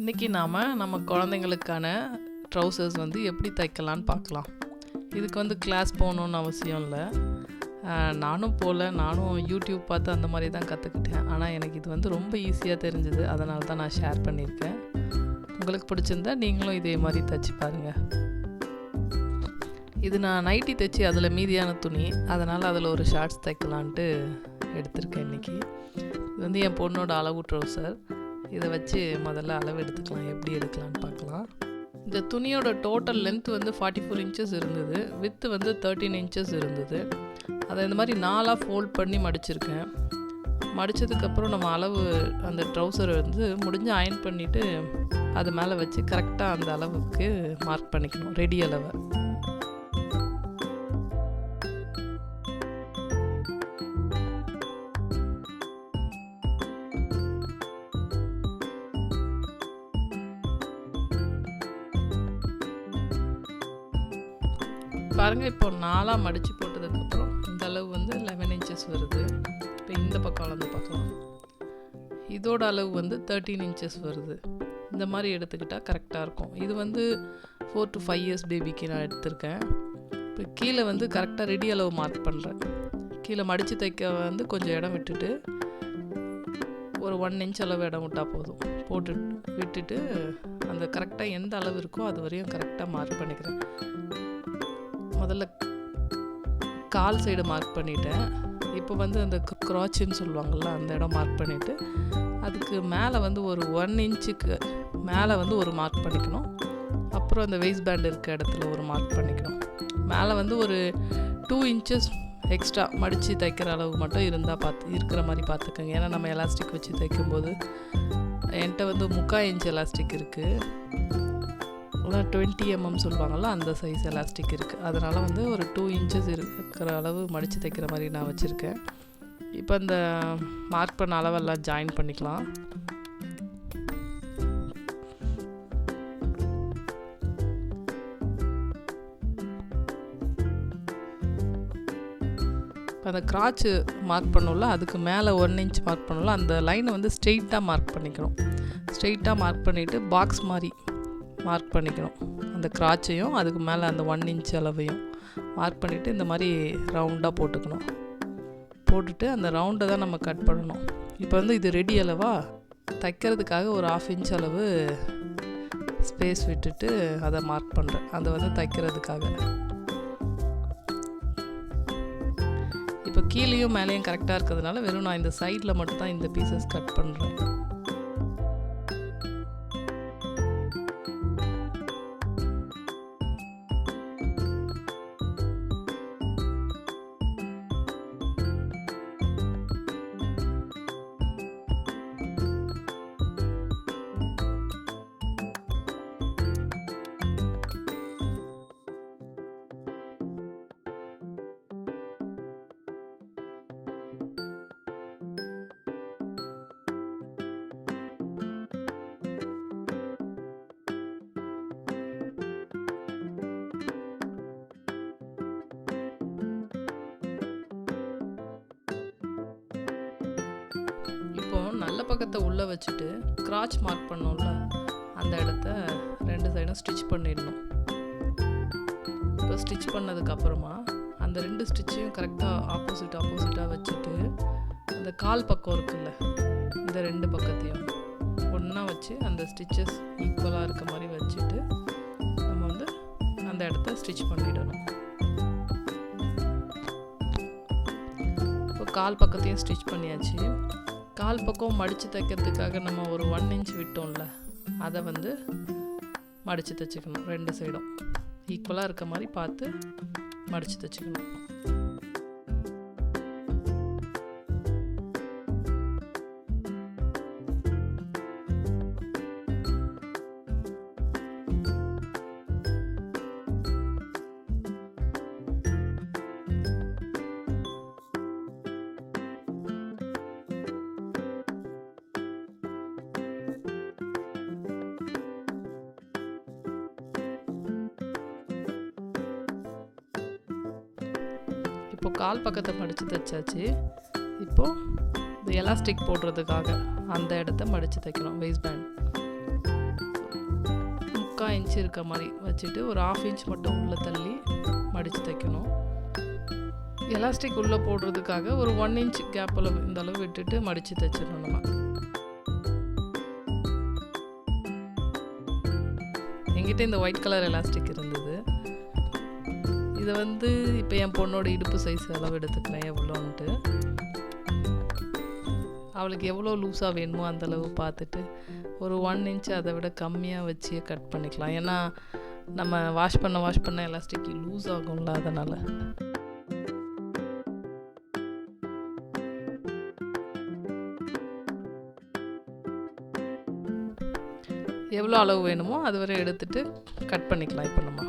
இன்றைக்கி நாம் நம்ம குழந்தைங்களுக்கான ட்ரௌசர்ஸ் வந்து எப்படி தைக்கலான்னு பார்க்கலாம். இதுக்கு வந்து கிளாஸ் போகணுன்னு அவசியம் இல்லை. நானும் போகல நானும் யூடியூப் பார்த்து அந்த மாதிரி தான் கற்றுக்கிட்டேன் ஆனால் எனக்கு இது வந்து ரொம்ப ஈஸியாக தெரிஞ்சுது. அதனால தான் நான் ஷேர் பண்ணியிருக்கேன். உங்களுக்கு பிடிச்சிருந்தா நீங்களும் இதே மாதிரி தைச்சி பாருங்கள் இது நான் நைட்டி தைச்சி அதில் மீதியான துணி. அதனால் அதில் ஒரு ஷார்ட்ஸ் தைக்கலான்ட்டு எடுத்திருக்கேன் இன்றைக்கி இது வந்து என் பொண்ணோட அளவு ட்ரௌசர் இதை வச்சு முதல்ல அளவு எடுத்துக்கலாம் எப்படி எடுக்கலான்னு பார்க்கலாம். இந்த துணியோட டோட்டல் லென்த் வந்து ஃபார்ட்டி ஃபோர் இன்ச்சஸ் இருந்தது. வித்து வந்து தேர்ட்டீன் இன்ச்சஸ் இருந்தது. அதை இந்த மாதிரி நாலாக ஃபோல்ட் பண்ணி மடிச்சிருக்கேன். மடித்ததுக்கப்புறம் நம்ம அளவு அந்த ட்ரௌசரை வந்து முடிஞ்சு அயன் பண்ணிவிட்டு அது மேலே வச்சு கரெக்டாக அந்த அளவுக்கு மார்க் பண்ணிக்கணும் ரெடி அளவை. பாருங்கள் இப்போ நாலாக மடித்து போட்டதுக்கப்புறம் இந்த அளவு வந்து லெவன் இன்ச்சஸ் வருது. இப்போ இந்த பக்கம் அளந்து பார்க்கலாம் இதோட அளவு வந்து தேர்ட்டீன் இன்ச்சஸ் வருது. இந்த மாதிரி எடுத்துக்கிட்டால் கரெக்டாக இருக்கும். இது வந்து ஃபோர் டு ஃபைவ் இயர்ஸ் பேபிக்கு நான் எடுத்திருக்கேன். இப்போ கீழே வந்து கரெக்டாக ரெடி அளவு மார்க் பண்ணுறேன் கீழே மடித்து தைக்க வந்து கொஞ்சம் இடம் விட்டுட்டு ஒரு ஒன் இன்ச் அளவு இடம் விட்டால் போதும். போட்டு விட்டுட்டு அந்த கரெக்டாக எந்த அளவு இருக்கோ அது வரையும் கரெக்டாக மார்க் பண்ணிக்கிறேன். முதல்ல கால் சைடு மார்க் பண்ணிட்டேன். இப்போ வந்து அந்த க்ராச்சின்னு சொல்லுவாங்கள்ல அந்த இடம் மார்க் பண்ணிவிட்டு அதுக்கு மேலே வந்து ஒரு ஒன் இன்ச்சுக்கு மேலே வந்து ஒரு மார்க் பண்ணிக்கணும். அப்புறம் அந்த வெயிஸ் பேண்ட் இருக்க இடத்துல ஒரு மார்க் பண்ணிக்கணும். மேலே வந்து ஒரு டூ இன்ச்சஸ் எக்ஸ்ட்ரா மடித்து தைக்கிற அளவு மட்டும் இருந்தால் பார்த்து இருக்கிற மாதிரி பார்த்துக்கோங்க ஏன்னா நம்ம எலாஸ்டிக் வச்சு தைக்கும்போது என்கிட்ட வந்து முக்கால் இன்ச் எலாஸ்டிக் இருக்குது அதான் டுவெண்ட்டி எம்எம் சொல்லுவாங்கள்ல அந்த சைஸ் எலாஸ்டிக் இருக்குது அதனால் வந்து ஒரு டூ இன்ச்சஸ் இருக்கிற அளவு மடித்து தைக்கிற மாதிரி நான் வச்சுருக்கேன். இப்போ இந்த மார்க் பண்ண அளவெல்லாம் ஜாயின் பண்ணிக்கலாம். இப்போ அந்த கிராச்சு மார்க் பண்ணோம்ல அதுக்கு மேலே ஒன் இன்ச் மார்க் பண்ணோம்ல அந்த லைனை வந்து ஸ்ட்ரெயிட்டாக மார்க் பண்ணிக்கணும். ஸ்ட்ரெயிட்டாக மார்க் பண்ணிவிட்டு பாக்ஸ் மாதிரி மார்க் பண்ணிக்கணும். அந்த கிராச்சையும் அதுக்கு மேலே அந்த ஒன் இன்ச் அளவையும் மார்க் பண்ணிவிட்டு இந்த மாதிரி ரவுண்டாக போட்டுக்கணும். போட்டுட்டு அந்த ரவுண்டை தான் நம்ம கட் பண்ணணும். இப்போ வந்து இது ரெடி அளவா? தைக்கிறதுக்காக ஒரு ஆஃப் இன்ச் அளவு ஸ்பேஸ் விட்டுட்டு அதை மார்க் பண்ணுறேன் அதை வந்து தைக்கிறதுக்காக. இப்போ கீழேயும் மேலேயும் கரெக்டாக இருக்கிறதுனால வெறும் நான் இந்த சைடில் மட்டும் தான் இந்த பீசஸ் கட் பண்ணுறேன் இப்போ நல்ல பக்கத்தை உள்ளே வச்சுட்டு கிராச் மார்க் பண்ணோம்ல அந்த இடத்த ரெண்டு சைடும் ஸ்டிச் பண்ணிடணும். இப்போ ஸ்டிச் பண்ணதுக்கப்புறமா அந்த ரெண்டு ஸ்டிச்சையும் கரெக்டாக ஆப்போசிட் ஆப்போசிட்டாக வச்சுட்டு அந்த கால் பக்கம் இருக்குல்ல இந்த ரெண்டு பக்கத்தையும் ஒன்றா வச்சு அந்த ஸ்டிச்சஸ் ஈக்குவலாக இருக்க மாதிரி வச்சுட்டு நம்ம வந்து அந்த இடத்த ஸ்டிச் பண்ணிடணும். இப்போ கால் பக்கத்தையும் ஸ்டிச் பண்ணியாச்சு. கால் பக்கம் மடித்து தைக்கிறதுக்காக நம்ம ஒரு ஒன் இன்ச் விட்டோம்ல அதை வந்து மடித்து தைச்சிக்கணும். ரெண்டு சைடும் ஈக்குவலாக இருக்க மாதிரி பார்த்து மடித்து தைச்சிக்கணும். இப்போ கால் பக்கத்தை மடித்து தைச்சாச்சு. இப்போது இந்த எலாஸ்டிக் போடுறதுக்காக அந்த இடத்த மடித்து தைக்கணும் வேஸ்ட் பேண்ட் முக்கால் இன்ச் இருக்க மாதிரி வச்சுட்டு ஒரு ஆஃப் இன்ச் மட்டும் உள்ளே தள்ளி மடித்து தைக்கணும். எலாஸ்டிக் உள்ளே போடுறதுக்காக ஒரு ஒன் இன்ச் கேப் அளவு இந்த அளவு விட்டுட்டு மடித்து தைச்சிடணும் நம்ம. என்கிட்ட இந்த ஒயிட் கலர் எலாஸ்டிக் இருந்தது. இதை வந்து இப்போ என் பொண்ணோட இடுப்பு சைஸ் அளவு எடுத்துக்கிறேன் எவ்வளோன்ட்டு. அவளுக்கு எவ்வளோ லூஸாக வேணுமோ அந்த அளவு பார்த்துட்டு ஒரு ஒன் இன்ச் அதை விட கம்மியாக வச்சு கட் பண்ணிக்கலாம். ஏன்னா நம்ம வாஷ் பண்ண வாஷ் பண்ண எலாஸ்டிக் லூஸ் ஆகும்ல அதனால். எவ்வளோ அளவு வேணுமோ அது வரை எடுத்துட்டு கட் பண்ணிக்கலாம் இப்போ நம்ம.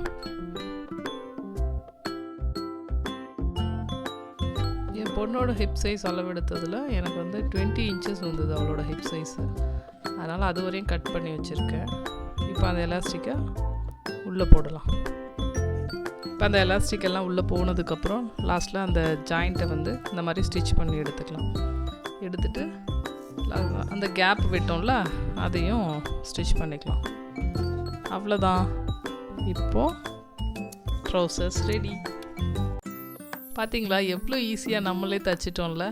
என் பொண்ணோட ஹிப் சைஸ் அளவெடுத்ததில் எனக்கு வந்து டுவெண்ட்டி இன்ச்சஸ் வந்தது அவளோட ஹிப் சைஸு அதனால் அது வரையும் கட் பண்ணி வச்சுருக்கேன். இப்போ அந்த எலாஸ்டிக்கை உள்ளே போடலாம். இப்போ அந்த எலாஸ்டிக் எல்லாம் உள்ளே போனதுக்கப்புறம் லாஸ்ட்டில் அந்த ஜாயிண்ட்டை வந்து இந்த மாதிரி ஸ்டிச் பண்ணி எடுத்துக்கலாம். எடுத்துட்டு அந்த கேப் விட்டோம்ல அதையும் ஸ்டிச் பண்ணிக்கலாம். அவ்வளோதான் இப்போது ட்ரௌசர்ஸ் ரெடி பார்த்தீங்களா எவ்வளோ ஈஸியாக நம்மளே தச்சிட்டோம்ல?